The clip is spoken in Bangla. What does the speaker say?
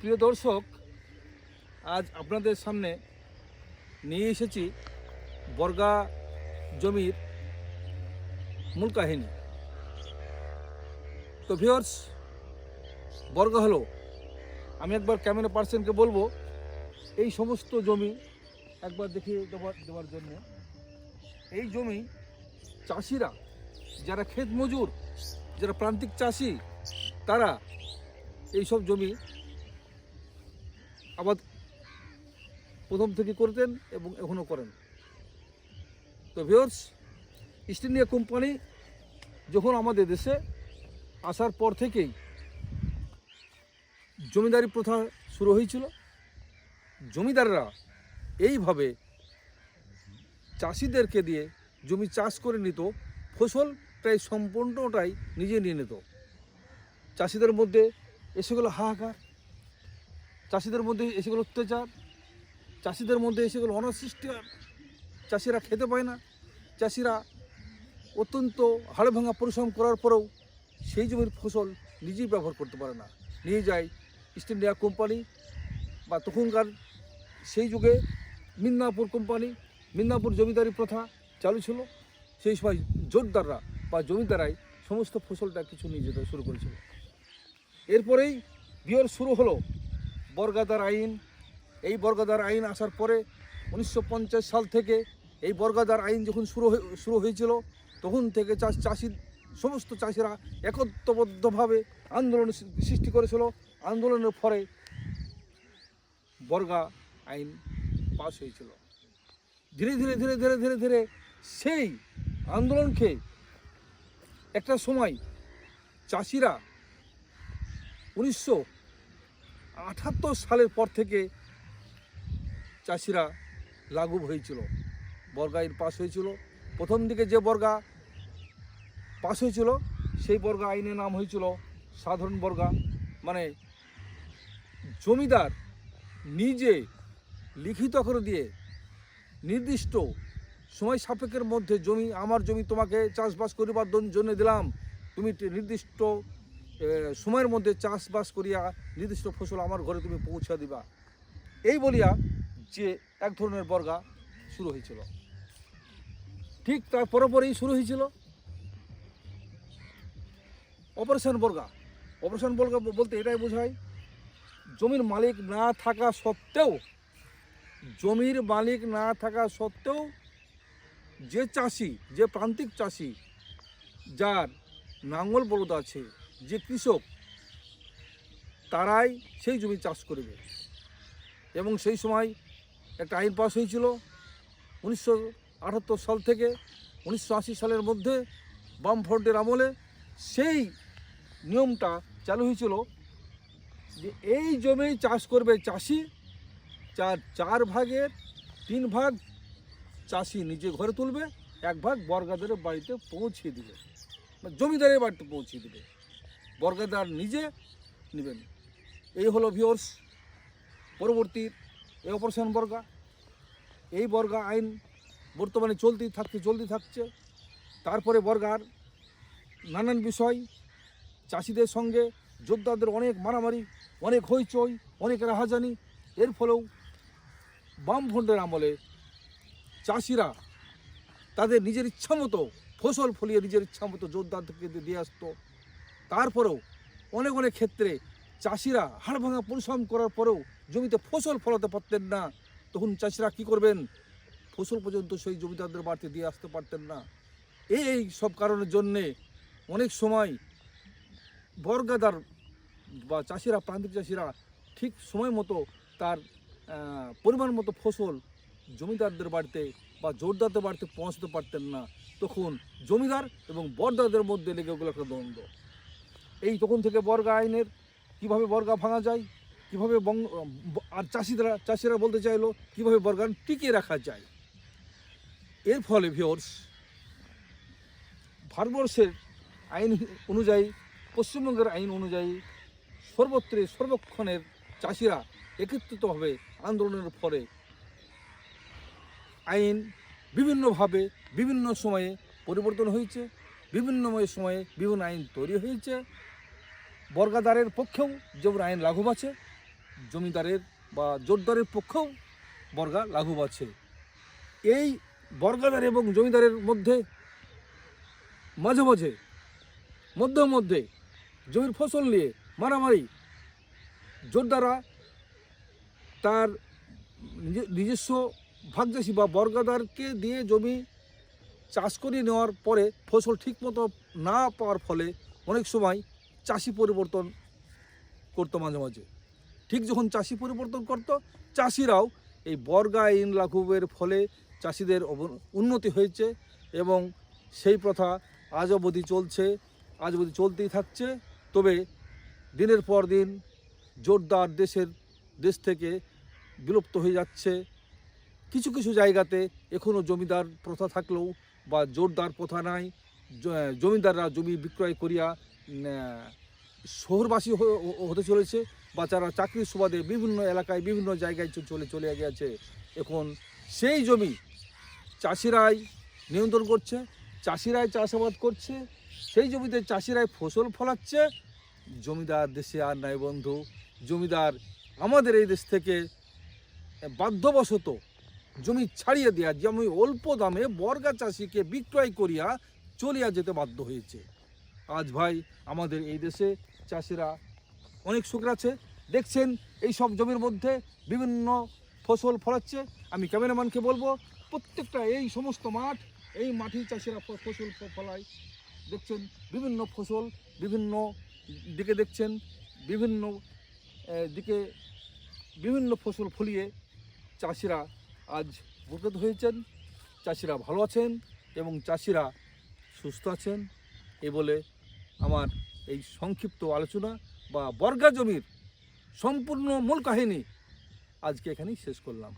প্রিয় দর্শক, আজ আপনাদের সামনে নিয়ে এসেছি বর্গা জমির মূল কাহিনী। তো ভিওর্স বর্গা হলো, আমি একবার ক্যামেরা পার্সনকে বলব, এই সমস্ত জমি একবার দেখিয়ে দেওয়ার দেওয়ার জন্য। এই জমি চাষিরা, যারা ক্ষেত মজুর, যারা প্রান্তিক চাষি, তারা এইসব জমি আবাদ প্রথম থেকে করতেন এবং এখনও করেন। তো ভিওর্স ইস্ট ইন্ডিয়া কোম্পানি যখন আমাদের দেশে আসার পর থেকেই জমিদারি প্রথা শুরু হয়েছিল, জমিদাররা এইভাবে চাষিদেরকে দিয়ে জমি চাষ করে নিত, ফসল প্রায় সম্পূর্ণটাই নিজে নিয়ে নিত। চাষিদের মধ্যে এসে গেলো হাহাকার। চাষিদের মধ্যে এসে গেলো অত্যাচার, চাষিদের মধ্যে এসে গেলো অনাসৃষ্টি চাষিরা খেতে পায় না। চাষিরা অত্যন্ত হাড় ভাঙা পরিশ্রম করার পরেও সেই জমির ফসল নিজেই ব্যবহার করতে পারে না। নিয়ে যায় ইস্ট ইন্ডিয়া কোম্পানি বা তখনকার সেই যুগে মিদনাপুর কোম্পানি, মিদনাপুর জমিদারি প্রথা চালু ছিল। সেই সময় জোরদাররা বা জমিদারাই সমস্ত ফসলটা কিছু নিয়ে যেতে শুরু করেছিল। এরপরেই বিয়ের শুরু হলো বর্গাদার আইন, এই বর্গাদার আইন আসার পরে উনিশশো সাল থেকে এই বর্গাদার আইন যখন শুরু শুরু হয়েছিল, তখন থেকে চাষ, চাষি, সমস্ত চাষিরা একত্রবদ্ধভাবে আন্দোলন সৃষ্টি করেছিল। আন্দোলনের ফলে বর্গা আইন পাস হয়েছিল। ধীরে ধীরে ধীরে ধীরে ধীরে ধীরে সেই আন্দোলনকে একটা সময় চাষিরা উনিশশো আঠাত্তর সালের পর থেকে চাষিরা লাগু হয়েছিল। বর্গা আইন পাস হয়েছিল। প্রথম দিকে যে বর্গা পাস হয়েছিল, সেই বর্গা আইনের নাম হয়েছিল সাধারণ বর্গা। মানে জমিদার নিজে লিখিত করে দিয়ে নির্দিষ্ট সময় সাপেক্ষের মধ্যে জমি, আমার জমি তোমাকে চাষবাস করিবার জন- জন্য দিলাম। তুমি নির্দিষ্ট সময়ের মধ্যে চাষবাস করিয়া নির্দিষ্ট ফসল আমার ঘরে তুমি পৌঁছা দিবা। এই বলিয়া যে এক ধরনের বর্গা শুরু হয়েছিল। ঠিক তার পরপরই শুরু হয়েছিল। অপারেশন বর্গা। অপারেশন বর্গা বলতে এটাই বোঝায়, জমির মালিক না থাকা সত্ত্বেও, জমির মালিক না থাকা সত্ত্বেও যে চাষি, যে প্রান্তিক চাষি, যার নাঙ্গল বলদ আছে যে কৃষক, তারাই সেই জমি চাষ করবে। এবং সেই সময় একটা আইন পাস হয়েছিল উনিশশো আটাত্তর সাল থেকে উনিশশো আশি সালের মধ্যে বামফ্রন্টের আমলে সেই নিয়মটা চালু হয়েছিল যে এই জমি চাষ করবে চাষি চার চার ভাগের তিন ভাগ চাষি নিজে ঘরে তুলবে, এক ভাগ বর্গাদের বাড়িতে পৌঁছে দিবে। মানে জমিদারের বাড়িতে পৌঁছে দিবে। বর্গাদার নিজে নেবেন। এই হলো ভিওর্স পরবর্তী এই অপারেশন বর্গা। এই বর্গা আইন বর্তমানে চলতেই থাকছে চলতে থাকছে। তারপরে বর্গার নানান বিষয়, চাষিদের সঙ্গে, যোদ্ধাদের অনেক মারামারি, অনেক হইচই, অনেক রাহাজানি। এর ফলেও বামফ্রন্টের আমলে চাষিরা তাদের নিজের ইচ্ছামতো ফসল ফলিয়ে নিজের ইচ্ছামতো যোদ্ধাদেরকে দিয়ে আসতো। তারপরেও অনেক অনেক ক্ষেত্রে চাষিরা হাড় ভাঙা পরিশ্রম করার পরেও জমিতে ফসল ফলাতে পারতেন না। তখন চাষিরা কি করবেন? ফসল পর্যন্ত সেই জমিদারদের বাড়িতে দিয়ে আসতে পারতেন না। এই এই সব কারণের জন্যে অনেক সময় বর্গাদার বা চাষিরা, প্রান্তিক চাষিরা ঠিক সময় মতো তার পরিমাণ মতো ফসল জমিদারদের বাড়িতে বা জোরদারদের বাড়িতে পৌঁছতে পারতেন না। তখন জমিদার এবং বর্দাদের মধ্যে লেগে গেল একটা দ্বন্দ্ব। এই তখন থেকে বর্গা আইনের কীভাবে বর্গা ভাঙা যায়, কীভাবে বঙ্গ আর চাষিরা চাষিরা বলতে চাইলো, কীভাবে বর্গান টিকিয়ে রাখা যায়। এর ফলে ভিওর্স ভারতবর্ষের আইন অনুযায়ী, পশ্চিমবঙ্গের আইন অনুযায়ী সর্বত্রে সর্বক্ষণের চাষিরা একত্রিতভাবে আন্দোলনের ফলে আইন বিভিন্নভাবে বিভিন্ন সময়ে পরিবর্তন হয়েছে, বিভিন্নময় সময়ে বিভিন্ন আইন তৈরি হয়েছে। বর্গাদারের পক্ষেও যেমন আইন লাঘব আছে, জমিদারের বা জোরদারের পক্ষেও বর্গা লাঘব আছে। এই বর্গাদার এবং জমিদারের মধ্যে, মাঝে মাঝে, মধ্যে মধ্যে জমির ফসল নিয়ে মারামারি জোরদারা তার নিজে- নিজস্ব ভাগচাষি বা বর্গাদারকে দিয়ে জমি চাষ করিয়ে নেওয়ার পরে ফসল ঠিকমতো না পাওয়ার ফলে অনেক সময় চাষি পরিবর্তন করতো মাঝে মাঝে। ঠিক যখন চাষি পরিবর্তন করতো, চাষিরাও এই বর্গা আইন লাঘবের ফলে চাষিদের উন্নতি হয়েছে এবং সেই প্রথা আজ অবধি চলছে, আজ অবধি চলতেই থাকছে। তবে দিনের পর দিন জোরদার দেশের দেশ থেকে বিলুপ্ত হয়ে যাচ্ছে। কিছু কিছু জায়গাতে এখনও জমিদার প্রথা থাকলেও বা জোরদার প্রথা নাই। জমিদাররা জমি বিক্রয় করিয়া শহরবাসী হতে চলেছে বা যারা চাকরির সুবাদে বিভিন্ন এলাকায় বিভিন্ন জায়গায় চলে চলে গেছে এখন সেই জমি চাষিরাই নিয়ন্ত্রণ করছে, চাষিরাই চাষাবাদ করছে, সেই জমিতে চাষিরাই ফসল ফলাচ্ছে। জমিদার দেশে আর নাই বন্ধু, জমিদার আমাদের এই দেশ থেকে বাধ্যবশত জমি ছাড়িয়ে দেওয়া জমি অল্প দামে বর্গা চাষিকে বিক্রয় করিয়া চলিয়া যেতে বাধ্য হয়েছে। আজ ভাই আমাদের এই দেশে চাষিরা অনেক আছে। দেখছেন, এই সব জমির মধ্যে বিভিন্ন ফসল ফলাচ্ছে। আমি ক্যামেরাম্যানকে বলব, প্রত্যেকটা এই সমস্ত মাঠ, এই মাঠেই চাষিরা ফসল ফলায়। দেখছেন, বিভিন্ন ফসল বিভিন্ন দিকে দেখছেন, বিভিন্ন দিকে বিভিন্ন ফসল ফলিয়ে চাষিরা আজ উপকৃত হয়েছেন। চাষিরা ভালো আছেন এবং চাষিরা সুস্থ আছেন, এ বলে আমার এই সংক্ষিপ্ত আলোচনা বা বর্গা জমির সম্পূর্ণ মূল কাহিনী আজকে এখানেই শেষ করলাম।